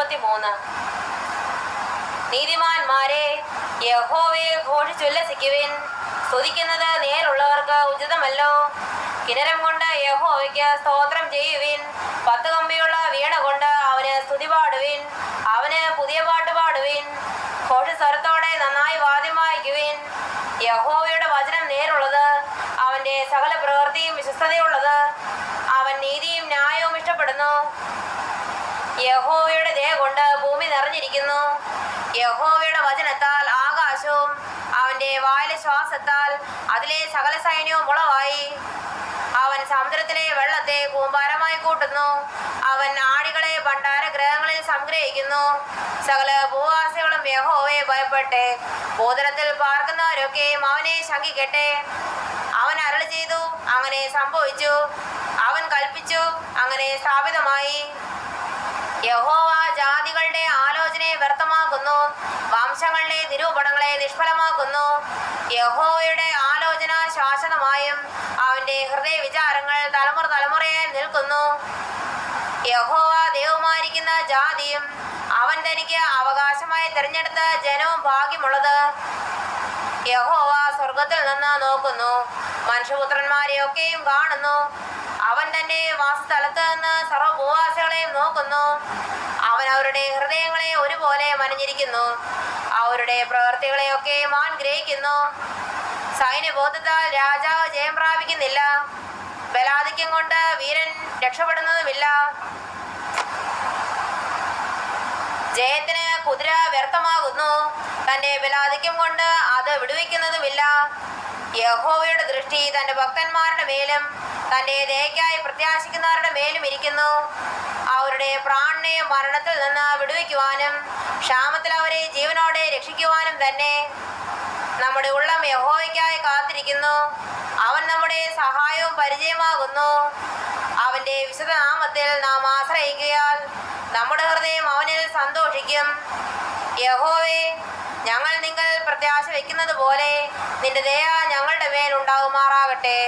മുപ്പത്തിമൂന്ന്. നീതിമാന്മാരെ യഹോവയെ ഘോഷിച്ചുല്ലസിക്കുവിൻ. സ്തുതിക്കുന്നത് നേരുള്ളവർക്ക് ഉചിതമല്ലോ. കിണരം കൊണ്ട് യഹോവയ്ക്ക് സ്തോത്രം ചെയ്യുവിൻ. പത്ത് കമ്പിയുള്ള വീണ കൊണ്ട് അവന് സ്തുതി പാടുവിൻ. അവന് പുതിയ പാട്ട് പാടുവിൻ. ഘോഷസ്വരത്തോടെ നന്നായി വാദ്യം വായിക്കുവിൻ. യഹോവയുടെ വചനം നേരുള്ളത് അവന്റെ സകല പ്രവൃത്തിയും വിശ്വസ്തതയുള്ളത്. അവൻ നീതിയും ന്യായവും ഇഷ്ടപ്പെടുന്നു. യഹോവയുടെ ദയ കൊണ്ട് ഭൂമി നിറഞ്ഞിരിക്കുന്നു യഹോവയുടെ വചനത്താൽ ആകാശവും അവന്റെ വായിലെ ശ്വാസത്താൽ അതിലെ സകല സൈന്യവും ഉളവായി അവൻ സമുദ്രത്തിലെ വെള്ളത്തെ കൂമ്പാരമായി കൂട്ടുന്നു. അവൻ ആടികളെ ഭണ്ഡാര ഗ്രഹങ്ങളിൽ സംഗ്രഹിക്കുന്നു. സകല ഭൂവാസികളും യഹോവയെ ഭയപ്പെട്ട് ഭൂതലത്തിൽ പാർക്കുന്നവരൊക്കെയും അവനെ ശങ്കിക്കട്ടെ. അവൻ അരളി ചെയ്തു അങ്ങനെ സംഭവിച്ചു. അവൻ കൽപ്പിച്ചു അങ്ങനെ സ്ഥാപിതമായി. യഹോവ ജാതികളുടെ ആലോചനയെ വ്യർത്ഥമാക്കുന്നു. വംശങ്ങളുടെ നിരൂപണങ്ങളെ നിഷ്ഫലമാക്കുന്നു. യഹോയുടെ ആലോചന ശാശ്വതമായും അവന്റെ ഹൃദയ വിചാരങ്ങൾ തലമുറ തലമുറയെ നിൽക്കുന്നു. യഹോവ ദൈവമായിരിക്കുന്ന ജാതിയും അവൻ തനിക്ക് അവകാശമായി തിരഞ്ഞെടുത്ത ജനവും ഭാഗ്യമുള്ളത് യഹോവ സ്വർഗത്തിൽ നിന്ന് നോക്കുന്നു. മനുഷ്യപുത്രന്മാരെയൊക്കെയും കാണുന്നു. അവൻ തന്റെ വാസസ്ഥലത്ത് നിന്ന് സർവഭൂവാസികളെയും നോക്കുന്നു. അവൻ അവരുടെ ഹൃദയങ്ങളെ ഒരുപോലെ മനഞ്ഞിരിക്കുന്നു. അവരുടെ പ്രവർത്തികളെയൊക്കെ മാൻ ഗ്രഹിക്കുന്നു. സൈന്യബോധത്താൽ രാജാവ് ജയം പ്രാപിക്കുന്നില്ല. ബലാധിക്യം കൊണ്ട് വീരൻ രക്ഷപ്പെടുന്നതുമില്ല. ജയത്തിന് കുതിര വ്യർത്ഥമാകുന്നു. തന്റെ ബലാധിക്യം കൊണ്ട് അത് വിടുവിക്കുന്നതുമില്ല. യഹോവയുടെ ദൃഷ്ടി തന്റെ ഭക്തന്മാരുടെ മേലും തന്റെ ദയക്കായി പ്രത്യാശിക്കുന്നവരുടെ മേലും ഇരിക്കുന്നു. പ്രാണനെ മരണത്തിൽ നിന്ന് വിടുവിക്കുവാനും ക്ഷാമത്തിൽ അവരെ ജീവനോടെ രക്ഷിക്കുവാനും തന്നെ നമ്മുടെ ഉള്ളം യഹോവയ്ക്കായി കാത്തിരിക്കുന്നു. അവൻ നമ്മുടെ സഹായവും പരിചയമാകുന്നു. അവന്റെ വിശുദ്ധ നാമത്തിൽ നാം ആശ്രയിക്കുകയാൽ നമ്മുടെ ഹൃദയം അവനിൽ സന്തോഷിക്കും. യഹോവേ ഞങ്ങൾ നിങ്ങൾ പ്രത്യാശ വെക്കുന്നത് പോലെ നിന്റെ ദയ ഞങ്ങളുടെ മേൽ ഉണ്ടാകുമാറാകട്ടെ